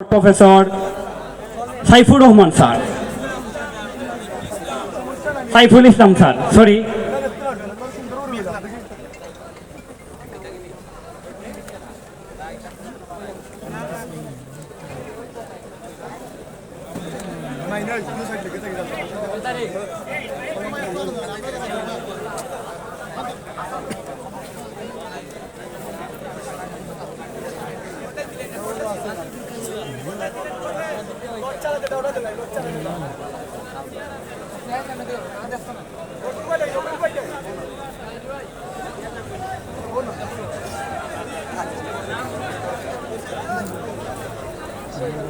Professor Saifur Rahman sir. Saiful Islam sir sorry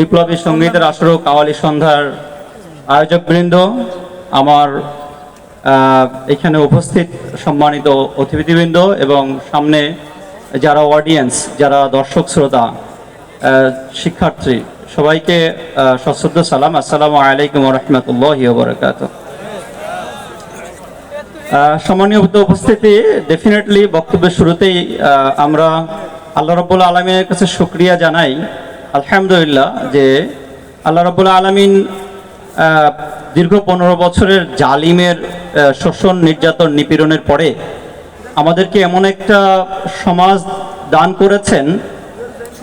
বিপ্লবী সঙ্গীতের আসর কাওয়ালি সন্ধ্যার আয়োজকবৃন্দ আমার আহ, এখানে উপস্থিত সম্মানিত অতিথিবৃন্দ এবং সামনে যারা অডিয়েন্স যারা দর্শক শ্রোতা শিক্ষার্থী সবাইকে সশ্রদ্ধ সালাম আসসালামু আলাইকুম রহমতুল্লাহ বরকাত সম্মানীয় উপস্থিতি ডেফিনেটলি বক্তব্যের শুরুতেই আমরা আল্লাহ রব্বুল আলমিনের কাছে শুক্রিয়া জানাই। আলহামদুলিল্লাহ যে আল্লাহ রব্বুল আলমিন দীর্ঘ পনেরো বছরের জালিমের শোষণ, নির্যাতন, নিপীড়নের পরে আমাদেরকে এমন একটা সমাজ দান করেছেন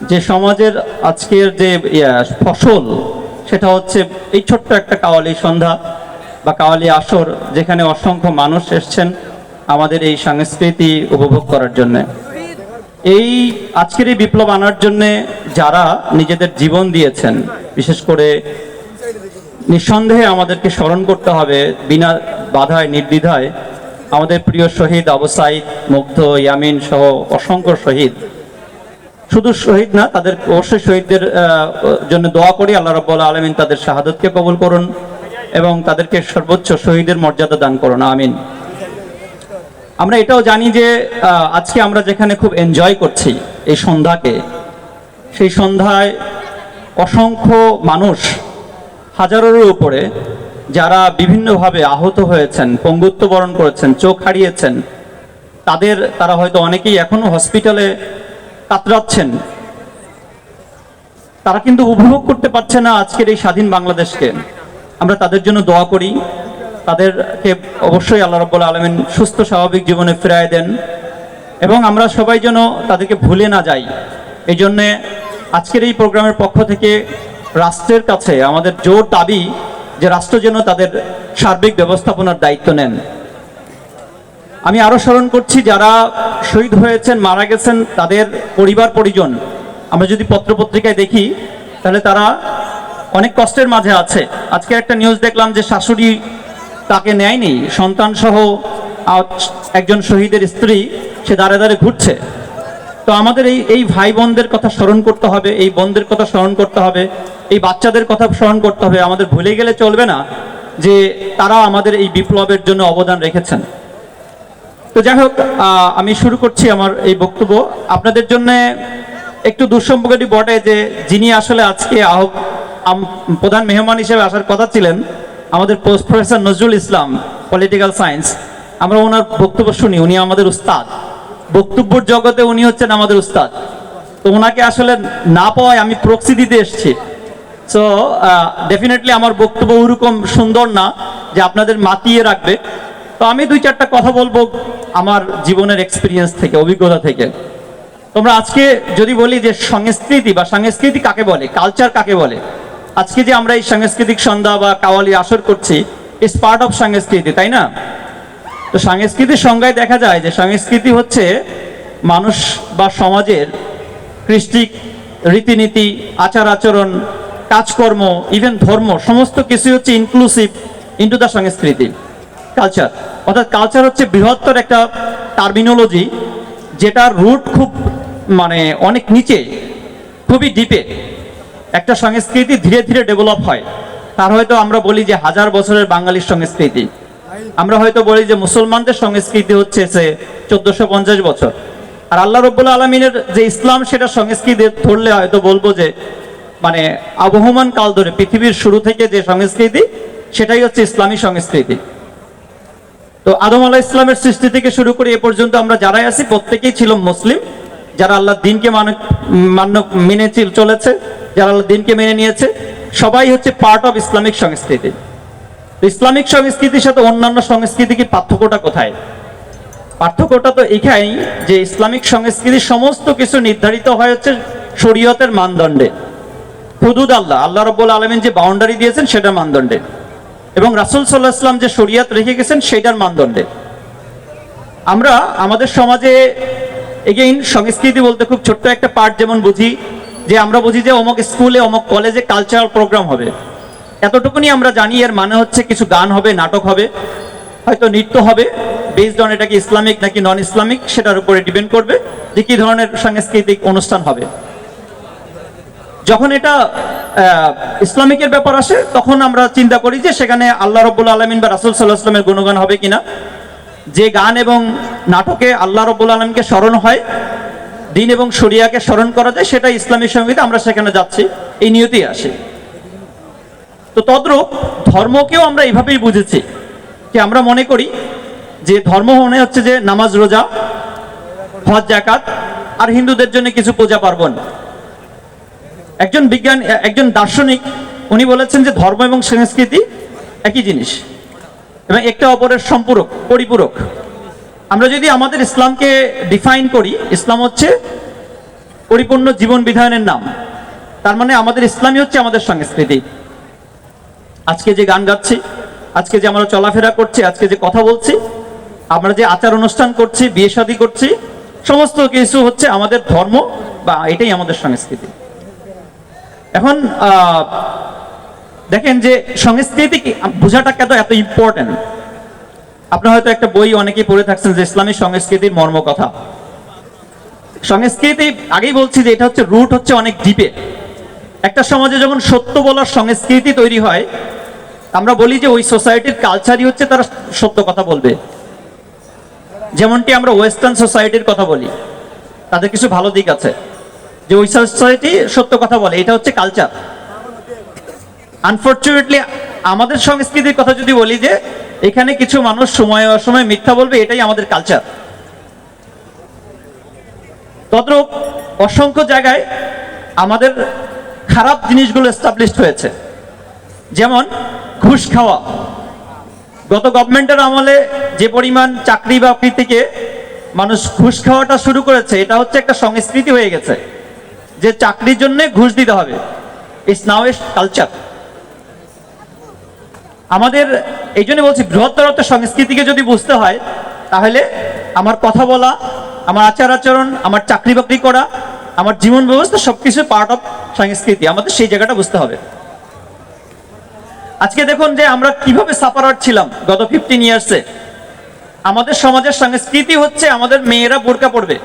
যে সমাজের আজকের যে ফসল, সেটা হচ্ছে এই ছোট্ট একটা কাওয়ালি সন্ধ্যা বা কাওয়ালি আসর যেখানে অসংখ্য মানুষ এসছেন আমাদের এই সংস্কৃতি উপভোগ করার জন্য। এই আজকের এই বিপ্লব আনার জন্য যারা নিজেদের জীবন দিয়েছেন, বিশেষ করে নিঃসন্দেহে আমাদেরকে স্মরণ করতে হবে, বিনা বাধায়, নির্দ্বিধায় আমাদের প্রিয় শহীদ আবু সাইদ, মুগ্ধ, ইয়ামিন সহ অসংখ্য শহীদ। শুধু শহীদ না, তাদের অবশ্যই শহীদদের জন্য দোয়া করি, আল্লাহ রব্বুল আলমিন তাদের শাহাদতকে কবুল করুন এবং তাদেরকে সর্বোচ্চ শহীদের মর্যাদা দান করুন, আমিন। আমরা এটাও জানি যে আজকে আমরা যেখানে খুব এনজয় করছি এই সন্ধ্যাকে, সেই সন্ধ্যায় অসংখ্য মানুষ হাজারের উপরে যারা বিভিন্নভাবে আহত হয়েছেন, পঙ্গুত্ব বরণ করেছেন, চোখ হারিয়েছেন, তাদের, তারা হয়তো অনেকেই এখনও হসপিটালে কাতরাচ্ছেন। তারা কিন্তু উপভোগ করতে পারছে না আজকের এই স্বাধীন বাংলাদেশকে। আমরা তাদের জন্য দোয়া করি। তাদেরকে অবশ্যই আল্লাহ রব্বুল আলমিন সুস্থ স্বাভাবিক জীবনে ফেরায় দেন এবং আমরা সবাই যেন তাদেরকে ভুলে না যাই। এই জন্যে আজকের এই প্রোগ্রামের পক্ষ থেকে রাষ্ট্রের কাছে আমাদের জোর দাবি যে রাষ্ট্র যেন তাদের সার্বিক ব্যবস্থাপনার দায়িত্ব নেন। আমি আরও স্মরণ করছি, যারা শহীদ হয়েছেন, মারা গেছেন, তাদের পরিবার, পরিজন, আমরা যদি পত্রপত্রিকায় দেখি, তাহলে তারা অনেক কষ্টের মাঝে আছে। আজকে একটা নিউজ দেখলাম যে শাশুড়ি তাকে নেয়নি। সন্তান সহ একজন শহীদের স্ত্রী, সে দাঁড়ে দাঁড়ে ঘুরছে। তো আমাদের এই এই ভাই বোনদের কথা স্মরণ করতে হবে, এই বোনদের কথা স্মরণ করতে হবে, এই বাচ্চাদের কথা স্মরণ করতে হবে। আমাদের ভুলে গেলে চলবে না যে তারা আমাদের এই বিপ্লবের জন্য অবদান রেখেছেন। তো যাই হোক আমি শুরু করছি আমার এই বক্তব্য। আপনাদের জন্য একটু দুঃসম্পর্কটি বটে যে যিনি আসলে আজকে আহ প্রধান মেহমান হিসেবে আসার কথা ছিলেন আমাদের professor Nazrul Islam political science আমরা ওনার বক্তব্য শুনি, উনি আমাদের উস্তাদ। বক্তব্যর জগতে উনি হচ্ছেন আমাদের উস্তাদ। তো ওনাকে আসলে না পাওয়ায় আমি প্রক্সি দিতে এসেছি। সো ডেফিনেটলি আমার বক্তব্য ওরকম সুন্দর না যে আপনাদের মাতিয়ে রাখবে। তো আমি দুই চারটা কথা বলব আমার জীবনের এক্সপিরিয়েন্স থেকে, অভিজ্ঞতা থেকে। তোমরা আজকে যদি বলি যে সংস্কৃতি বা সংস্কৃতি কাকে বলে কালচার কাকে বলে আজকে যে আমরা এই সাংস্কৃতিক সন্ধ্যা বা কাওয়ালি আসর করছি ইস পার্ট অফ সংস্কৃতি, তাই না? তো সংস্কৃতির সংজ্ঞায় দেখা যায় যে সংস্কৃতি হচ্ছে মানুষ বা সমাজের কৃষ্টিক রীতিনীতি আচার আচরণ কাজকর্ম ইভেন ধর্ম, সমস্ত কিছু হচ্ছে ইনক্লুসিভ ইন্টু দ্য সংস্কৃতি কালচার অর্থাৎ কালচার হচ্ছে বৃহত্তর একটা টার্মিনোলজি যেটার রুট খুব মানে অনেক নিচে, খুবই ডিপে একটা সংস্কৃতি ধীরে ধীরে ডেভেলপ হয়। তার হয়তো আমরা বলি যে হাজার বছরের বাঙালির সংস্কৃতি। আমরা হয়তো বলি যে মুসলমানদের সংস্কৃতি হচ্ছে সে চোদ্দশো পঞ্চাশ বছর। আর আল্লাহ রব্বুল আলমিনের যে ইসলাম, সেটা সংস্কৃতি ধরলে হয়তো বলব যে মানে আবহমান কাল ধরে পৃথিবীর শুরু থেকে যে সংস্কৃতি, সেটাই হচ্ছে ইসলামী সংস্কৃতি। তো আদম আলাহ ইসলামের সৃষ্টি থেকে শুরু করে এ পর্যন্ত আমরা যারাই আছি, প্রত্যেকেই ছিল মুসলিম, যারা আল্লাহ দিনকে মানে মান্য মেনে চলেছে। আল্লাহর দিনকে মেনে নিয়েছে। সবাই হচ্ছে পার্ট অফ ইসলামিক সংস্কৃতি। ইসলামিক সংস্কৃতির সাথে অন্যান্য সংস্কৃতি কি পার্থক্যটা কোথায়? পার্থক্যটা তো এখানেই যে ইসলামিক সংস্কৃতির সমস্ত কিছু নির্ধারিত হয় হচ্ছে শরীয়তের মানদণ্ডে। হুদুদ আল্লাহ আল্লাহ রব্বুল আলমিন যে বাউন্ডারি দিয়েছেন সেটার মানদণ্ডে। এবং রাসুল সাল্লাহ ইসলাম যে শরিয়াত রেখে গেছেন সেটার মানদণ্ডে। আমরা আমাদের সমাজে এগেইন সংস্কৃতি বলতে খুব ছোট্ট একটা পার্ট যেমন বুঝি যে আমরা বুঝি যে অমুক স্কুলে, অমুক কলেজে কালচারাল প্রোগ্রাম হবে। এতটুকুনি আমরা জানি, এর মানে হচ্ছে কিছু গান হবে, নাটক হবে, হয়তো নৃত্য হবে বেসড অন এটা কি ইসলামিক নাকি নন ইসলামিক সেটার উপরে ডিপেন্ড করবে যে কি ধরনের সাংস্কৃতিক অনুষ্ঠান হবে। যখন এটা ইসলামিকের ব্যাপার আসে, তখন আমরা চিন্তা করি যে সেখানে আল্লাহ রব্বুল আলমিন বা রাসুল সাল্লাহ আসলামের গুণগান হবে কিনা। যে গান এবং নাটকে আল্লাহ রব্বুল আলমকে স্মরণ হয় দিন এবং শরিয়াকে স্মরণ করা যায় সেটা ইসলামী সংগীত, আমরা সেখানে যাচ্ছি, এই নিয়তেই আসে। তো তদ্রূপ ধর্মকেও আমরা এইভাবেই বুঝেছি যে আমরা মনে করি যে ধর্ম মনে হচ্ছে যে নামাজ, রোজা, হজ জাকাত আর হিন্দুদের জন্য কিছু পূজা পার্বণ। একজন বিজ্ঞান, একজন দার্শনিক, উনি বলেছেন যে ধর্ম এবং সংস্কৃতি একই জিনিস এবং একটা অপরের সম্পূরক, পরিপূরক। আমরা যদি আমাদের ইসলামকে ডিফাইন করি, ইসলাম হচ্ছে পরিপূর্ণ জীবন বিধানের নাম। তার মানে আমাদের ইসলামই হচ্ছে আমাদের সংস্কৃতি। আজকে যে গান গাচ্ছি, আজকে যে আমরা চলাফেরা করছি, আজকে যে কথা বলছি, আমরা যে আচার অনুষ্ঠান করছি, বিয়ে শাদী করছি, সমস্ত কিছু হচ্ছে আমাদের ধর্ম বা এটাই আমাদের সংস্কৃতি। এখন দেখেন যে সংস্কৃতি বোঝাটা কেন এত ইম্পর্টেন্ট আপনার হয়তো একটা বই অনেকেই পড়ে থাকছেন যে ইসলামী সংস্কৃতির মর্ম কথা সংস্কৃতি, আগেই বলছি যে এটা হচ্ছে রুট হচ্ছে অনেক ডিপে একটা সমাজে যখন সত্য বলার সংস্কৃতি তৈরি হয়, আমরা বলি যে ওই সোসাইটির কালচারই হচ্ছে তারা সত্য কথা বলবে। যেমনটি আমরা ওয়েস্টার্ন সোসাইটির কথা বলি। তাদের কিছু ভালো দিক আছে। যে ওই সোসাইটি সত্য কথা বলে, এটা হচ্ছে কালচার আনফর্চুনেটলি আমাদের সংস্কৃতির কথা যদি বলি যে এখানে কিছু মানুষ সময় অসময় মিথ্যা বলবে, এটাই আমাদের কালচার তদ্রূপ অসংখ্য জায়গায় আমাদের খারাপ জিনিসগুলো এস্টাবলিশড হয়েছে। যেমন ঘুষ খাওয়া। গত গভর্নমেন্টের আমলে যে পরিমাণ চাকরি বাকরি থেকে মানুষ ঘুষ খাওয়াটা শুরু করেছে, এটা হচ্ছে একটা সংস্কৃতি হয়ে গেছে, যে চাকরির জন্য ঘুষ দিতে হবে। ইটস নাও এস কালচার আমাদের এই জন্য বলছি বৃহত্তর সংস্কৃতিকে যদি বুঝতে হয়, তাহলে আমার কথা বলা, আমার আচার আচরণ, আমার চাকরি বাকরি করা, আমার জীবন ব্যবস্থা সবকিছু পার্ট অফ সংস্কৃতি। আমাদের সেই জায়গাটা বুঝতে হবে। আজকে দেখুন যে আমরা কীভাবে সাফারার ছিলাম গত ফিফটিন ইয়ার্সে আমাদের সমাজের সংস্কৃতি হচ্ছে আমাদের মেয়েরা বোরকা পড়বে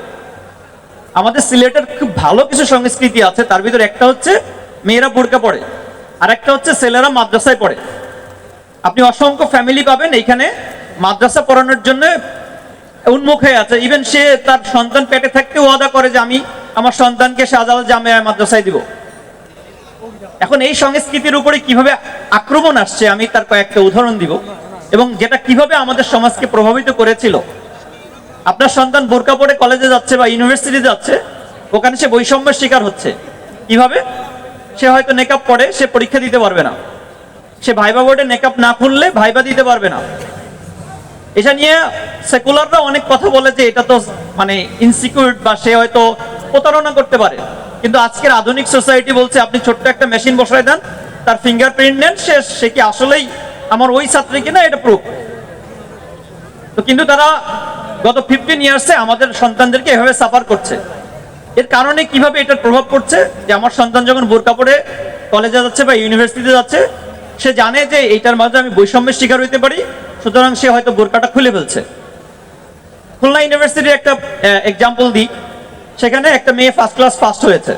আমাদের সিলেটের খুব ভালো কিছু সংস্কৃতি আছে, তার ভিতরে একটা হচ্ছে মেয়েরা বোরকা পড়ে আর একটা হচ্ছে ছেলেরা মাদ্রাসায় পড়ে। আপনি অসংখ্য ফ্যামিলি পাবেন এইখানে। মাদ্রাসা পড়ানোর জন্য উন্মুখ হয়ে আছে। ইভেন সে তার সন্তান পেটে থাকতে ওয়াদা করে যে আমি আমার সন্তানকে শাহজালাল জামিয়া মাদ্রাসায় দিব। এখন এই সংস্কৃতির উপরে কীভাবে আক্রমণ আসছে আমি তার কয়েকটা উদাহরণ দিব। এবং যেটা কীভাবে আমাদের সমাজকে প্রভাবিত করেছিল। আপনার সন্তান বোরকা পড়ে কলেজে যাচ্ছে বা ইউনিভার্সিটি যাচ্ছে, ওখানে সে বৈষম্যের শিকার হচ্ছে। কীভাবে? সে হয়তো নেকআপ পড়ে সে পরীক্ষা দিতে পারবে না। সে ভাইবা বোর্ডে নেকআপ না খুললে ভাইবা দিতে পারবে না। এটা নিয়ে সেকুলাররা অনেক কথা বলে যে এটা তো মানে ইনসিকিউর বা সে হয়তো প্রতারণা করতে পারে। কিন্তু আজকের আধুনিক সোসাইটি বলছে, আপনি ছোট্ট একটা মেশিন বসায় দেন, তার ফিঙ্গারপ্রিন্ট নেন, সে সে কি আসলেই আমার ওই ছাত্রী কিনা এটা প্রুফ তো কিন্তু তারা গত ফিফটিন ইয়ার্সে আমাদের সন্তানদেরকে এভাবে সাফার করছে। এর কারণে কীভাবে এটার প্রভাব পড়ছে? যে আমার সন্তান যখন বোরকা পড়ে কলেজে যাচ্ছে বা ইউনিভার্সিটিতে যাচ্ছে সে জানে যে এইটার মাঝে আমি বৈষম্যের শিকার হইতে পারি, সুতরাং সে হয়তো বোরকাটা খুলে ফেলছে। খুলনা ইউনিভার্সিটির একটা এক্সাম্পল দিই। সেখানে একটা মেয়ে ফার্স্ট ক্লাস ফার্স্ট হয়েছে।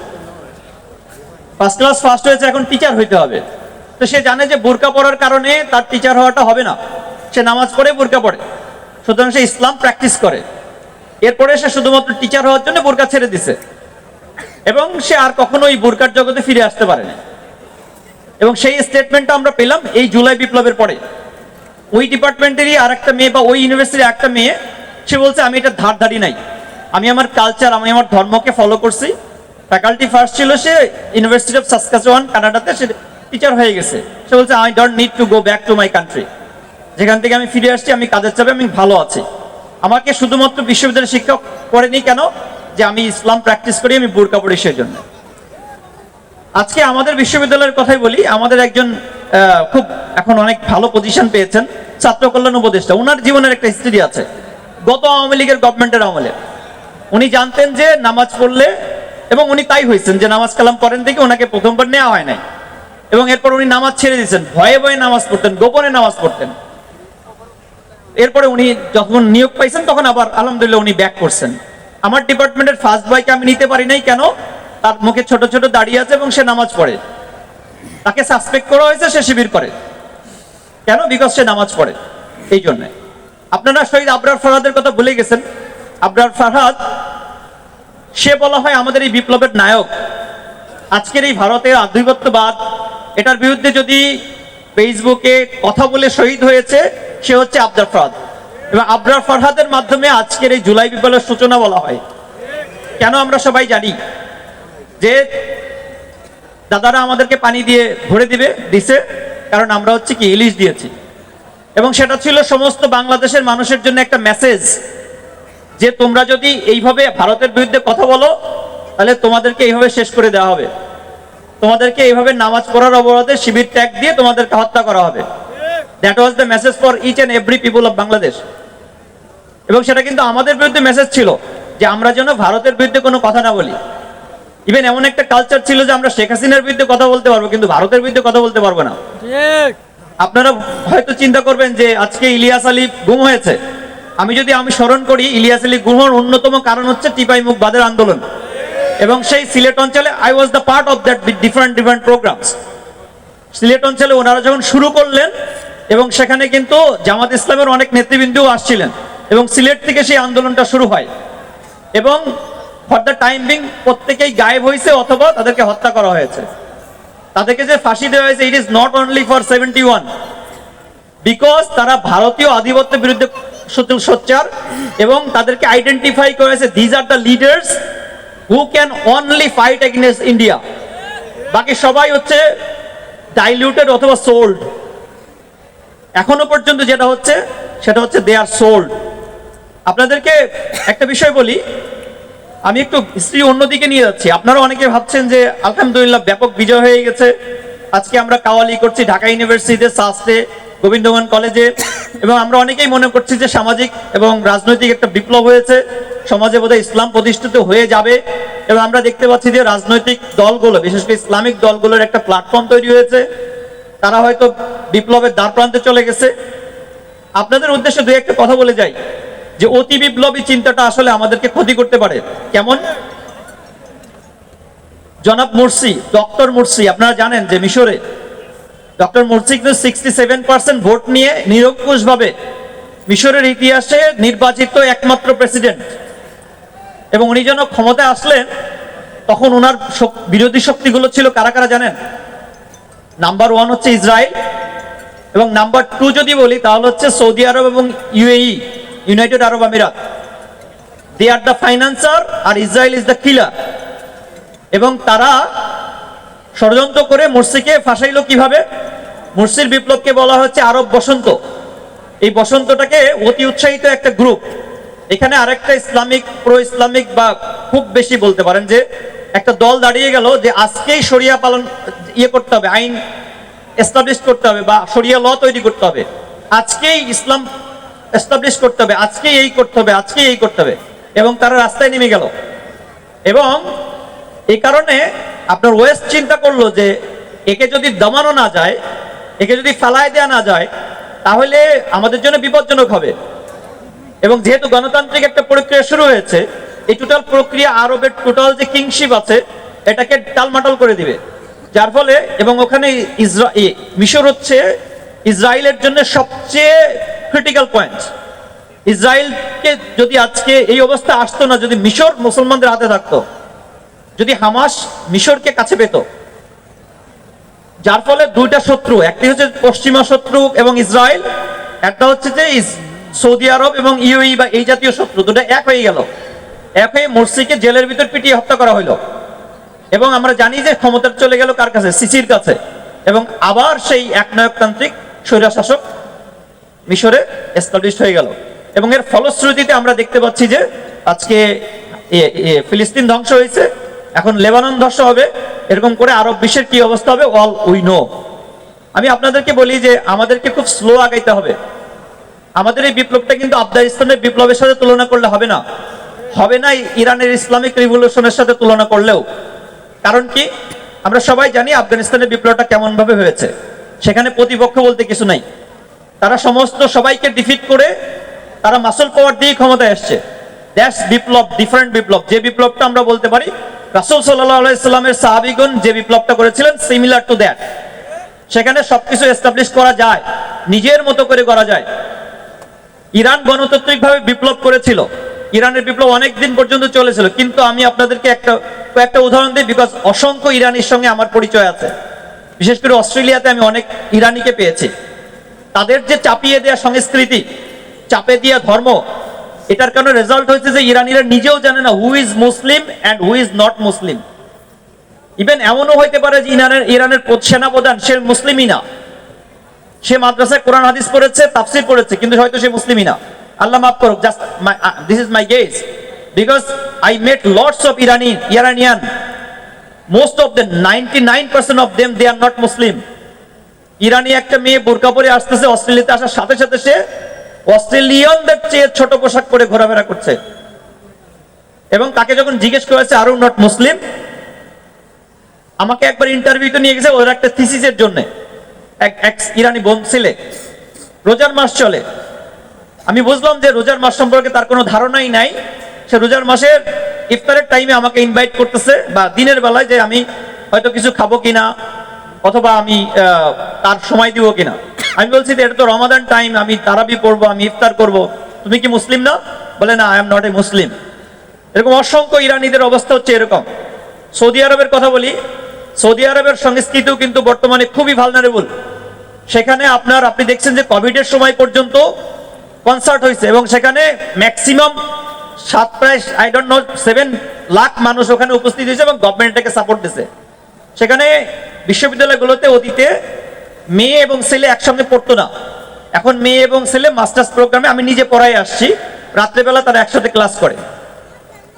ফার্স্ট ক্লাস ফার্স্ট হয়েছে, এখন টিচার হইতে হবে। তো সে জানে যে বোরকা পড়ার কারণে তার টিচার হওয়াটা হবে না। সে নামাজ পড়ে, বোরকা পড়ে। সুতরাং সে ইসলাম প্র্যাকটিস করে। এরপরে সে শুধুমাত্র টিচার হওয়ার জন্য বোরকা ছেড়ে দিছে। এবং সে আর কখনো এই বোরকার জগতে ফিরে আসতে পারেনি। এবং সেই স্টেটমেন্টটা আমরা পেলাম এই জুলাই বিপ্লবের পরে। ওই ডিপার্টমেন্টেরই আর একটা মেয়ে বা ওই ইউনিভার্সিটির একটা মেয়ে, সে বলছে, আমি এটা ধার ধারি নাই। আমি আমার কালচার আমি আমার ধর্মকে ফলো করছি। ফ্যাকাল্টি ফার্স্ট ছিল সে ইউনিভার্সিটি অফ সাসকাচুয়ান কানাডাতে সে টিচার হয়ে গেছে। সে বলছে I don't need to go back to my country যেখান থেকে আমি ফিরে আসছি, আমি কাজের চাপে, আমি ভালো আছি। আমাকে শুধুমাত্র বিশ্ববিদ্যালয়ের শিক্ষক করেনি কেন? যে আমি ইসলাম প্র্যাকটিস করি, আমি বোরকা পড়ি সেই জন্য আজকে আমাদের বিশ্ববিদ্যালয়ের কথাই বলি, আমাদের একজন খুব এখন অনেক ভালো পজিশন পেয়েছেন, ছাত্র কল্যাণ উপদেষ্টা। ওনার জীবনের একটা হিস্ট্রি আছে। গত আওয়ামী লীগের গভর্নমেন্টের আমলে। উনি জানতেন যে নামাজ পড়লে, এবং উনি তাই হয়েছেন যে নামাজ কালাম করেন থেকে ওনাকে প্রথমবার নেওয়া হয় নাই। এবং এরপর উনি নামাজ ছেড়ে দিয়েছেন, ভয়ে ভয়ে নামাজ পড়তেন, গোপনে নামাজ পড়তেন। এরপরে উনি যখন নিয়োগ পাইছেন, তখন আবার আলহামদুলিল্লাহ উনি ব্যাক করছেন। আমার ডিপার্টমেন্টের ফার্স্ট বয়কে আমি নিতে পারি নাই কেন? তার মুখে ছোট ছোট দাঁড়িয়ে আছে এবং সে নামাজ পড়ে। তাকে সাসপেক্ট করা হয়েছে, সে শিবির করে। কেন? বিকজ সে নামাজ পড়ে। এই জন্য। আপনারা শহীদ আবরার ফরহাদের কথা ভুলে গেছেন। আবরার ফরহাদ, সে বলা হয় আমাদের এই বিপ্লবের নায়ক। আজকের এই ভারতের আধিপত্যবাদ, এটার বিরুদ্ধে যদি ফেসবুকে কথা বলে শহীদ হয়েছে, সে হচ্ছে আবদার ফরহাদ। এবং আবরার ফরহাদের মাধ্যমে আজকের এই জুলাই বিপ্লবের সূচনা বলা হয়। কেন আমরা সবাই জানি? যে দাদারা আমাদেরকে পানি দিয়ে ভরে দিবে, দিছে, কারণ আমরা হচ্ছে কি ইলিশ দিয়েছি। এবং সেটা ছিল সমস্ত বাংলাদেশের মানুষের জন্য একটা মেসেজ যে তোমরা যদি এইভাবে ভারতের বিরুদ্ধে কথা বলো, তাহলে তোমাদেরকে এইভাবে শেষ করে দেওয়া হবে। তোমাদেরকে এইভাবে নামাজ পড়ার অপরাধে শিবির ত্যাগ দিয়ে তোমাদেরকে হত্যা করা হবে। That was the message for each and every people of Bangladesh এবং সেটা কিন্তু আমাদের বিরুদ্ধে মেসেজ ছিল যে আমরা যেন ভারতের বিরুদ্ধে কোনো কথা না বলি। ইভেন এমন একটা কালচার ছিল যে আমরা শেখ হাসিনার বিরুদ্ধে কথা বলতে পারব কিন্তু ভারতের বিরুদ্ধে কথা বলতে পারব না। আপনারা হয়তো চিন্তা করবেন যে আজকে ইলিয়াস আলী গুম হয়েছে। আমি যদি আমি স্মরণ করি ইলিয়াস আলী গুম হওয়ার অন্যতম কারণ হচ্ছে টিপাই মুখ বাদের আন্দোলন। এবং সেই সিলেট অঞ্চলে I was the part of that different different programs Sylhet অঞ্চলে ওনারা যখন শুরু করলেন এবং সেখানে কিন্তু জামাত ইসলামের অনেক নেতৃবৃন্দও আসছিলেন এবং সিলেট থেকে সেই আন্দোলনটা শুরু হয়। এবং ফর দ্য টাইম বিং প্রত্যেকেই গায়েব হয়েছে অথবা তাদেরকে হত্যা করা হয়েছে। তাদেরকে যে ফাঁসি দেওয়া হয়েছে it is not only for seventy one because তারা ভারতীয় আধিপত্যের বিরুদ্ধে সোচ্চার এবং তাদেরকে আইডেন্টিফাই করেছে these are the leaders who can only fight against India বাকি সবাই হচ্ছে ডাইলিউটেড অথবা সোল্ড এখনও পর্যন্ত যেটা হচ্ছে, সেটা হচ্ছে দে আর সোল্ড আপনাদেরকে একটা বিষয় বলি আমি একটু হিস্ট্রি অন্যদিকে নিয়ে যাচ্ছি। আপনারা অনেকে ভাবছেন যে, আলহামদুলিল্লাহ ব্যাপক বিজয় হয়ে গেছে। আজকে আমরা কাওয়ালি করছি ঢাকা ইউনিভার্সিটিতে সাস্টে গোবিন্দগঞ্জ কলেজে এবং আমরা অনেকেই মনে করছি যে সামাজিক এবং রাজনৈতিক একটা বিপ্লব হয়েছে। সমাজে বোধহয় ইসলাম প্রতিষ্ঠিত হয়ে যাবে। এবং আমরা দেখতে পাচ্ছি যে রাজনৈতিক দলগুলো, বিশেষ করে ইসলামিক দলগুলোর একটা প্ল্যাটফর্ম তৈরি হয়েছে। তারা হয়তো বিপ্লবের দ্বার প্রান্তে চলে গেছে। আপনাদের উদ্দেশ্যে দুই একটা কথা বলে যাই। যে অতি বিপ্লবী চিন্তাটা আসলে আমাদেরকে ক্ষতি করতে পারে। কেমন? জনাব মুরসি, ডক্টর মুরসি, আপনারা জানেন যে মিশরে ডক্টর মুরসি কিন্তু সিক্সটি সেভেন পার্সেন্ট ভোট নিয়ে নিরঙ্কুশ ভাবে মিশরের ইতিহাসে নির্বাচিত একমাত্র প্রেসিডেন্ট। এবং উনি যেন ক্ষমতায় আসলেন, তখন ওনার বিরোধী শক্তিগুলো ছিল কারা কারা জানেন? নাম্বার ওয়ান হচ্ছে ইসরায়েল এবং নাম্বার টু যদি বলি, তাহলে হচ্ছে সৌদি আরব এবং ইউএই। ইউনাইটেড আরব আমিরাত দে আর দ্য ফাইন্যান্সার আর ইসরায়েল ইজ দ্য কিলার এবং তারা ষড়যন্ত্র করে মুর্সিকে ফাঁসাইলো কীভাবে? মুর্সির বিপ্লবকে বলা হচ্ছে আরব বসন্ত। এই বসন্তটাকে অতি উৎসাহিত একটা গ্রুপ এখানে আরেকটা ইসলামিক প্রো ইসলামিক বা খুব বেশি বলতে পারেন যে, একটা দল দাঁড়িয়ে গেল যে আজকেই শরিয়া পালন ইয়ে করতে হবে, আইন এস্টাবলিশ করতে হবে বা শরিয়া ল তৈরি করতে হবে। আজকেই ইসলাম এস্টাবলিশ করতে হবে, আজকেই এই করতে হবে, আজকেই এই করতে হবে। এবং তারা রাস্তায় নেমে গেল। এবং এই কারণে আপনার ওয়েস্ট চিন্তা করল যে, একে যদি দমানো না যায়, একে যদি ফেলায় দেওয়া না যায়, তাহলে আমাদের জন্য বিপজ্জনক হবে। এবং যেহেতু গণতান্ত্রিক একটা প্রক্রিয়া শুরু হয়েছে, এই টোটাল প্রক্রিয়া আরবের টোটাল যে কিংশিপ আছে, এটাকে টালমাটাল করে দিবে। যার ফলে, এবং ওখানে ইসরা মিশর হচ্ছে ইসরায়েলের জন্য সবচেয়ে ক্রিটিক্যাল পয়েন্ট ইসরায়েলকে যদি আজকে এই অবস্থা আসতো না, যদি মিশর মুসলমানদের হাতে থাকতো, যদি হামাস মিশরকে কাছে পেত, যার ফলে দুইটা শত্রু, একটি হচ্ছে পশ্চিমা শত্রু এবং ইসরায়েল, একটা হচ্ছে যে সৌদি আরব এবং ইউই বা এই জাতীয় শত্রু, দুটো এক হয়ে গেল। এক হয়ে মোরসিকে জেলের ভিতর পিটিয়ে হত্যা করা হলো এবং আমরা জানি যে ক্ষমতা চলে গেল কার কাছে? সিসির কাছে। এবং আবার সেই একনায়কতান্ত্রিক স্বৈরা শাসক মিশরে এস্টাবলিশ হয়ে গেল। এবং এর ফলশ্রুতিতে আমরা দেখতে পাচ্ছি যে আজকে ফিলিস্তিন ধ্বংস হয়েছে, এখন লেবানন ধ্বংস হবে, এরকম করে আরব বিশ্বের কি অবস্থা হবে? অল উই নো আমি আপনাদেরকে বলি যে আমাদেরকে খুব স্লো আগাইতে হবে। আমাদের এই বিপ্লবটা কিন্তু আফগানিস্তানের বিপ্লবের সাথে তুলনা করলে হবে না। হবে না ইরানের ইসলামিক রিভলিউশনের সাথে তুলনা করলেও। কারণ কি? আমরা সবাই জানি আফগানিস্তানের বিপ্লবটা কেমন ভাবে হয়েছে। সেখানে প্রতিপক্ষ বলতে কিছু নাই। তারা সমস্ত সবাইকে ডিফিট করে তারা মাসল পাওয়ার দিয়ে ক্ষমতায় এসছে দ্যাটস বিপ্লব ডিফারেন্ট বিপ্লব। যে বিপ্লবটা আমরা বলতে পারি, রাসুল সাহাবিগুন যে বিপ্লবটা করেছিলেন সিমিলার টু দ্যাট সেখানে সবকিছু এস্টাবলিশ করা যায়, নিজের মতো করে করা যায়। ইরান গণতান্ত্রিকভাবে বিপ্লব করেছিল। ইরানের বিপ্লব অনেক দিন পর্যন্ত চলেছিল। কিন্তু আমি আপনাদেরকে একটা উদাহরণ দিই বিকজ অসংখ্য ইরানির সঙ্গে আমার পরিচয় আছে। বিশেষ করে অস্ট্রেলিয়াতে আমি অনেক ইরানিকে পেয়েছি। তাদের যে চাপিয়ে দেওয়া সংস্কৃতি চাপে দেওয়া ধর্ম, এটার কারণে রেজাল্ট হয়েছে যে ইরানিরা নিজেও জানে না who is Muslim and who is not Muslim even এমনও হইতে পারে যে ইরানের ইরানের প্রধান- সেনাপ্রধান, সে মুসলিমই না। সে মাদ্রাসায় কোরআন, হাদিস পড়েছে, তাফসির পড়েছে, কিন্তু হয়তো সে মুসলিমই না। আল্লাহ মাফ করুক just my this is my guess because I met lots of Irani Iranian most of the ninety nine percent of them they are not Muslim ইরানি একটা মেয়ে বোরকা পরে আসতেছে, অস্ট্রেলিয়াতে আসার সাথে সাথে সে অস্ট্রেলিয়ানদের চেয়ে ছোট পোশাক পরে ঘোরাফেরা করছে। এবং তাকে যখন জিজ্ঞেস করেছে আরও নট মুসলিম আমাকে একবার ইন্টারভিউতে নিয়ে গেছে, ওর একটা থিসিসের জন্য। এক এক ইরানি বোন ছেলে, রোজার মাস চলে। আমি বুঝলাম যে রোজার মাস সম্পর্কে তার কোনো ধারণাই নাই। সে রোজার মাসের ইফতারের টাইমে আমাকে ইনভাইট করতেছে, বা দিনের বেলায় যে আমি হয়তো কিছু খাব কিনা অথবা আমি তার সময় দিব কিনা? আমি বলছি এটা তো রমাদান টাইম আমি তারাবি পড়ব, আমি ইফতার করব। তুমি কি মুসলিম না? বলে, না I am not a Muslim এরকম অসংখ্য ইরানিদের অবস্থা হচ্ছে এরকম। সৌদি আরবের কথা বলি, সৌদি আরবের সংস্কৃতিও কিন্তু বর্তমানে খুবই ভালনারেবল সেখানে আপনার, আপনি দেখছেন যে কোভিডের সময় পর্যন্ত কনসার্ট হয়েছে এবং সেখানে ম্যাক্সিমাম সাত প্রায় I don't know seven lakh মানুষ ওখানে উপস্থিত হয়েছে এবং গভর্নমেন্ট এটাকে সাপোর্ট দিছে। সেখানে বিশ্ববিদ্যালয়গুলোতে অতীতে মেয়ে এবং ছেলে একসঙ্গে পড়তো না। এখন মেয়ে এবং ছেলে মাস্টার্স প্রোগ্রামে আমি নিজে পড়াই আসছি, রাত্রেবেলা তারা একসাথে ক্লাস করে।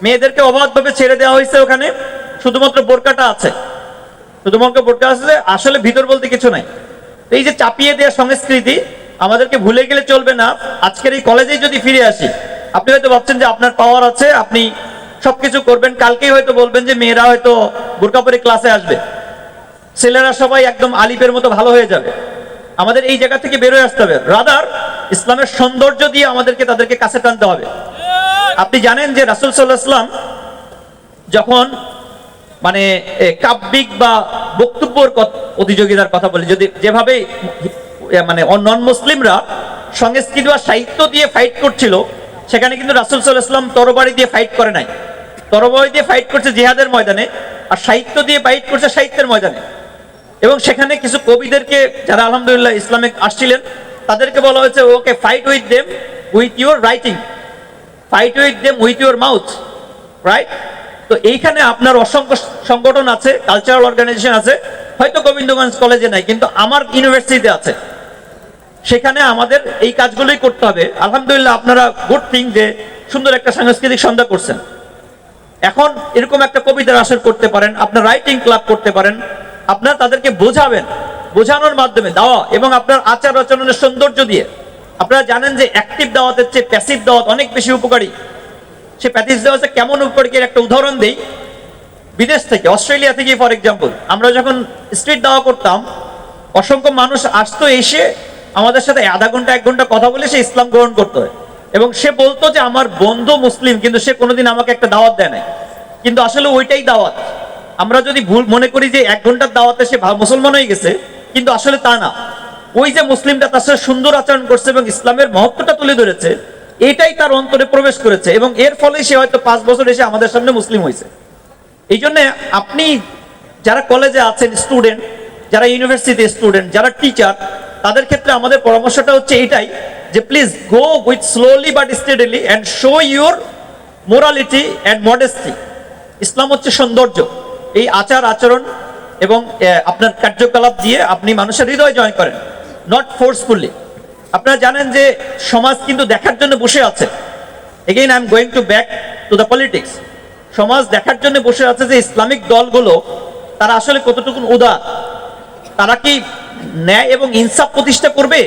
মেয়েদেরকে অবাধভাবে ছেড়ে দেওয়া হয়েছে ওখানে, শুধুমাত্র বোরকাটা আছে। শুধুমাত্র বোরকা আছে, আসলে ভিতর বলতে কিছু নাই। এই যে চাপিয়ে দেওয়া সংস্কৃতি, আমাদেরকে ভুলে গেলে চলবে না। আজকের এই কলেজেই যদি ফিরে আসি, আপনি হয়তো ভাবছেন যে আপনার পাওয়ার আছে, আপনি সবকিছু করবেন। কালকেই হয়তো বলবেন যে মেয়েরা হয়তো বোরকা পরে ক্লাসে আসবে। ছেলেরা সবাই একদম আলিপের মতো ভালো হয়ে যাবে। আমাদের এই জায়গা থেকে বেরোয় আসতে হবে। রাদার, ইসলামের সৌন্দর্য দিয়ে আমাদেরকে তাদেরকে কাছে টানতে হবে। আপনি জানেন যে রাসুল সাল্লাহাম যখন মানে কাব্যিক বা বক্তব্যর প্রতিযোগিতার কথা বলি, যদি যেভাবে মানে নন মুসলিমরা সংস্কৃতি বা সাহিত্য দিয়ে ফাইট করছিল, সেখানে কিন্তু রাসুল সাল্লাহাম তরবারি দিয়ে ফাইট করে নাই। তরবারি দিয়ে ফাইট করছে জিহাদের ময়দানে আর সাহিত্য দিয়ে ফাইট করছে সাহিত্যের ময়দানে। এবং সেখানে কিছু কবিদেরকে যারা আলহামদুলিল্লাহ ইসলামিক আসছিলেন, তাদেরকে বলা হয়েছে okay fight with them with your writing fight with them with your mouth right তো এইখানে আপনার অসংখ্য সংগঠন আছে কালচারাল অর্গানাইজেশন আছে, হয়তো গোবিন্দগঞ্জ কলেজে নাই, কিন্তু আমার ইউনিভার্সিটিতে আছে। সেখানে আমাদের এই কাজগুলোই করতে হবে। আলহামদুলিল্লাহ আপনারা গুড থিং যে সুন্দর একটা সাংস্কৃতিক সন্ধ্যা করছেন। এখন এরকম একটা কবিতার আসর করতে পারেন, আপনার রাইটিং ক্লাব করতে পারেন, আপনার তাদেরকে বোঝাবেন, বোঝানোর মাধ্যমে দেওয়া এবং আপনার আচার আচরণের সৌন্দর্য দিয়ে। আপনারা জানেন যে অ্যাক্টিভ দাওয়াতের চেয়ে প্যাসিভ দাওয়াত অনেক বেশি উপকারী। সে প্যাসিভ দাওয়াতে কেমন উপকারী একটা উদাহরণ দেই। বিদেশ থেকে, অস্ট্রেলিয়া থেকে ফর এক্সাম্পল আমরা যখন স্ট্রিট দাওয়া করতাম, অসংখ্য মানুষ আসতো এসে আমাদের সাথে আধা ঘণ্টা, এক ঘণ্টা কথা বলে সে ইসলাম গ্রহণ করতো। এবং সে বলতো যে আমার বন্ধু মুসলিম, কিন্তু সে কোনোদিন আমাকে একটা দাওয়াত দেয় নাই। কিন্তু আসলে ওইটাই দাওয়াত। আমরা যদি ভুল মনে করি যে এক ঘণ্টার দাওয়াতে সে মুসলমান হয়ে গেছে, কিন্তু আসলে তা না। ওই যে মুসলিমটা তার সাথে সুন্দর আচরণ করছে এবং ইসলামের মহত্বটা তুলে ধরেছে, এটাই তার অন্তরে প্রবেশ করেছে এবং এর ফলে সে হয়তো পাঁচ বছর এসে আমাদের সামনে মুসলিম হয়েছে। এই জন্য আপনি যারা কলেজে আছেন স্টুডেন্ট যারা ইউনিভার্সিটি স্টুডেন্ট যারা টিচার তাদের ক্ষেত্রে আমাদের পরামর্শটা হচ্ছে এটাই যে please go with slowly but steadily and show your morality and modesty Islam হচ্ছে সৌন্দর্য। এই আচার আচরণ এবং আপনার কার্যকলাপ দিয়ে আপনি মানুষের হৃদয় জয় করেন নট ফোর্সফুলি আপনারা জানেন যে সমাজ কিন্তু দেখার জন্য বসে আছে। Again I am going to back to the politics সমাজ দেখার জন্য বসে আছে যে ইসলামিক দলগুলো, তারা আসলে কতটুকু উদার তারা কি ন্যায় এবং ইনসাফ প্রতিষ্ঠা করবে?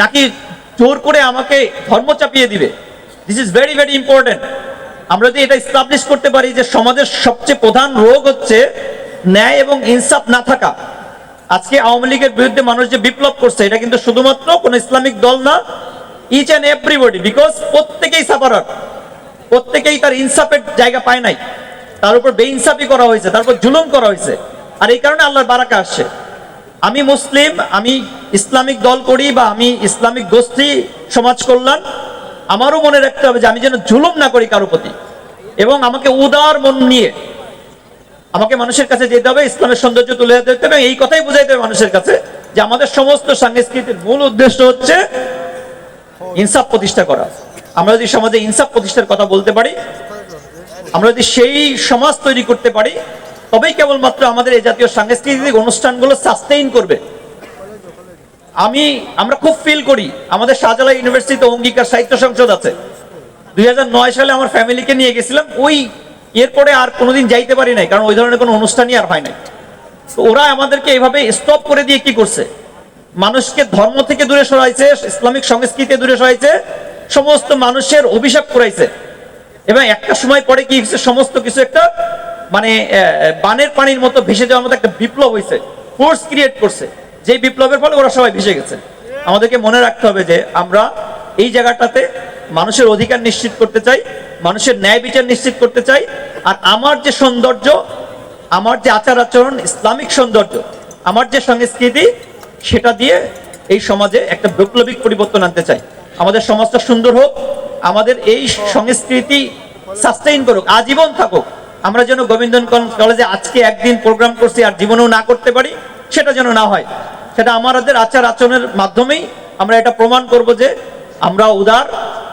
নাকি জোর করে আমাকে ধর্ম চাপিয়ে দিবে? This is very very important আমরা যদি এটা স্টাবলিশ করতে পারি যে সমাজের সবচেয়ে প্রধান রোগ হচ্ছে ন্যায় এবং ইনসাফ না থাকা। আজকে আওয়ামী লীগের বিরুদ্ধে মানুষ যে বিপ্লব করছে, এটা কিন্তু শুধুমাত্র কোন ইসলামিক দল না ইচ অ্যান্ড এভরিবডি বিকজ প্রত্যেকেই সাফারার প্রত্যেকেই তার ইনসাফের জায়গা পায় নাই। তার উপর বেইনসাফি করা হয়েছে তারপর জুলুম করা হয়েছে। আর এই কারণে আল্লাহর বারাকা আসছে। আমি মুসলিম, আমি ইসলামিক দল করি বা আমি ইসলামিক গোষ্ঠী, সমাজ কল্যাণ, আমারও মনে রাখতে হবে যে আমি যেন জুলুম না করি কারও প্রতি। এবং আমাকে উদার মন নিয়ে আমাকে মানুষের কাছে যেতে হবে, ইসলামের সৌন্দর্য তুলে ধরতে হবে এই কথাই বুঝাইতে হবে মানুষের কাছে যে আমাদের সমস্ত সাংস্কৃতিক মূল উদ্দেশ্য হচ্ছে ইনসাফ প্রতিষ্ঠা করা। আমরা যদি সমাজে ইনসাফ প্রতিষ্ঠার কথা বলতে পারি, আমরা যদি সেই সমাজ তৈরি করতে পারি তবেই কেবলমাত্র আমাদের এই জাতীয় সাংস্কৃতিক অনুষ্ঠানগুলো সাস্টেইন করবে। আমি, আমরা খুব ফিল করি, আমাদের শাহজালাল ইউনিভার্সিটিতে অঙ্গীকার সাহিত্য সংসদ আছে। দুই হাজার নয় সালে আমার ফ্যামিলিকে নিয়ে গেছিলাম, ওই এরপরে আর কোনোদিন যাইতে পারি নাই, কারণ ওই ধরনের কোনো অনুষ্ঠানই আর হয় নাই। তো ওরা আমাদেরকে এইভাবে স্টপ করে দিয়ে কি করছে? মানুষকে ধর্ম থেকে দূরে সরাইছে, ইসলামিক সংস্কৃতি দূরে সরাইছে, সমস্ত মানুষের অভিশাপ করাইছে এবং একটা সময় পরে কি সমস্ত কিছু একটা মানে বানের পানির মতো ভেসে যাওয়ার মতো একটা বিপ্লব হয়েছে ফোর্স ক্রিয়েট করছে। যে বিপ্লবের ফলে ওরা সবাই ভেসে গেছে। আমাদেরকে মনে রাখতে হবে যে, আমরা এই জায়গাটাতে মানুষের অধিকার নিশ্চিত করতে চাই, মানুষের ন্যায় বিচার নিশ্চিত করতে চাই, আর আমার যে সৌন্দর্য, আমার যে আচার আচরণ, ইসলামিক সৌন্দর্য, আমার যে সংস্কৃতি, সেটা দিয়ে এই সমাজে একটা বৈপ্লবিক পরিবর্তন আনতে চাই। আমাদের সমাজটা সুন্দর হোক, আমাদের এই সংস্কৃতি সাস্টেইন করুক, আজীবন থাকুক। আমরা যেন গোবিন্দন কলেজে আজকে একদিন প্রোগ্রাম করছি আর জীবনেও না করতে পারি, সেটা যেন না হয়। সেটা আমাদের আচার আচরণের মাধ্যমেই আমরা এটা প্রমাণ করব যে আমরা উদার,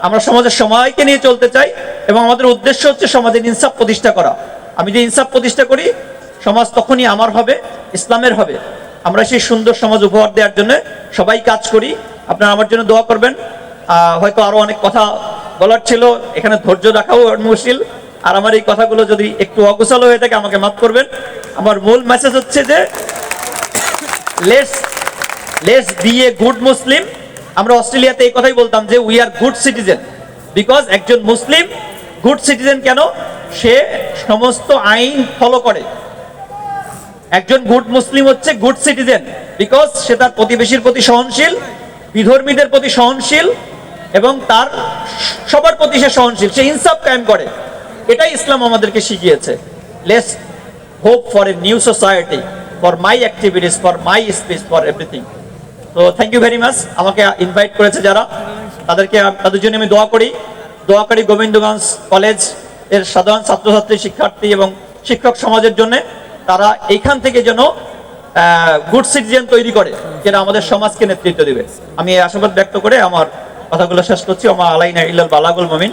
আমরা সমাজের সময়কে নিয়ে চলতে চাই এবং আমাদের উদ্দেশ্য হচ্ছে সমাজের ইনসাফ প্রতিষ্ঠা করা। আমি যে ইনসাফ প্রতিষ্ঠা করি, সমাজ তখনই আমার হবে, ইসলামের হবে। আমরা সেই সুন্দর সমাজ উপহার দেওয়ার জন্য সবাই কাজ করি। আপনারা আমার জন্য দোয়া করবেন। হয়তো আরও অনেক কথা বলার ছিল। এখানে ধৈর্য রাখাও মুশকিল। আর আমার এই কথাগুলো যদি একটু অকুশল হয়ে থাকে, আমাকে মাফ করবেন। আমার মূল মেসেজ হচ্ছে যে let's let's be a good Muslim আমরা অস্ট্রেলিয়াতে এই কথাই বলতাম যে we are good citizen because একজন মুসলিম গুড সিটিজেন কেন? সে সমস্ত আইন ফলো করে। একজন গুড মুসলিম হচ্ছে গুড সিটিজেন বিকজ সে তার প্রতিবেশীর প্রতি সহনশীল, বিধর্মীদের প্রতি সহনশীল, এবং তার সবার প্রতি সে সহনশীল। সে ইনসাফ কায়েম করে। এটাই ইসলাম আমাদেরকে শিখিয়েছে। Less hope for a new society for my activities for my speech for everything তো থ্যাংক ইউ ভেরি মাচ আমাকে ইনভাইট করেছে যারা, তাদেরকে তাদের জন্য আমি দোয়া করি। দোয়া করি গোবিন্দগঞ্জ কলেজের সাধারণ ছাত্রছাত্রী, শিক্ষার্থী এবং শিক্ষক সমাজের জন্য তারা এইখান থেকে যেন গুড সিটিজেন তৈরি করে যেটা আমাদের সমাজকে নেতৃত্ব দিবে। আমি আশাবাদ ব্যক্ত করে আমার কথাগুলো শেষ করছি। আমার আলাইনা ইল্লাল বালাগুল মমিন।